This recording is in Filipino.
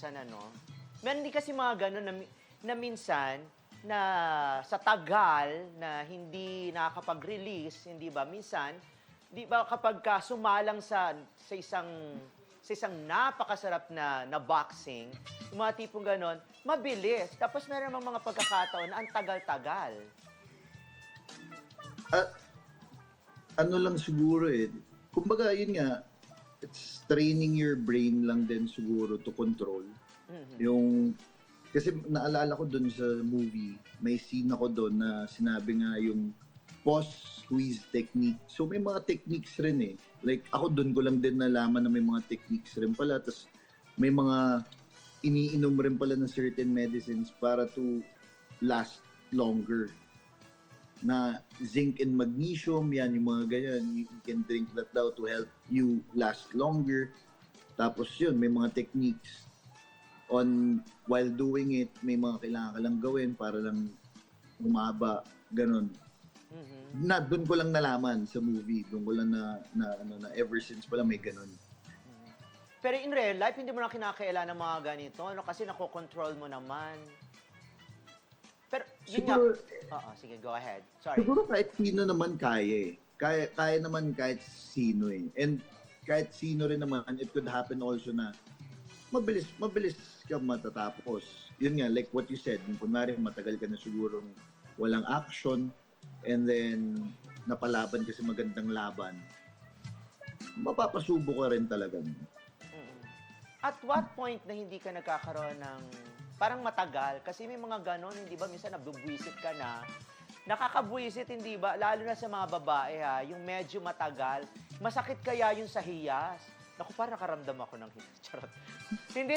Sana no? Meron din kasi mga ganun na, na minsan na sa tagal na hindi nakakapag-release, hindi ba? Minsan, di ba kapag ka sumalang sa sa isang sa isang napakasarap na na boxing, mga tipong ganon, mabilis. Tapos meron namang mga pagkakataon na ang tagal-tagal. Ah, ano lang siguro eh. Kumbaga, yun nga, it's training your brain lang din siguro to control. Mhm. Yung, kasi naalala ko dun sa movie, may scene ako doon na sinabi nga yung pause squeeze technique. So may mga techniques rin eh. Like ako doon ko lang din nalaman na may mga techniques rin pala. Tapos may mga iniinom rin pala ng certain medicines para to last longer. Na zinc and magnesium, yan yung mga ganyan. You can drink that daw to help you last longer. Tapos yun, may mga techniques on while doing it, may mga kailangan ka lang gawin para lang umaba, ganun. Mhm. Na doon ko lang nalaman sa movie, doon ko lang na, na ano na ever since pala may ganun. Pero in real life, hindi mo na kinakailan ng mga ganito, ano, kasi nakokontrol mo naman. Yun nga. Siguro, Oo, sige, go ahead. Sorry. siguro kahit sino naman kaya eh. Kaya, kaya naman kahit sino eh. And kahit sino rin naman, it could happen also na mabilis, mabilis ka matatapos. Yun nga, like what you said, kung kunwari matagal ka na siguro walang action, and then napalaban kasi magandang laban, mapapasubo ka rin talaga. Mm. At what point na hindi ka nagkakaroon ng parang matagal? Kasi may mga ganon, hindi ba? Minsan nabubwisit ka na. Nakakabwisit, hindi ba? Lalo na sa mga babae, ha? Yung medyo matagal. Masakit kaya yung sa hiyas? Naku, parang nakaramdam ako ng hiyas. Charot. hindi.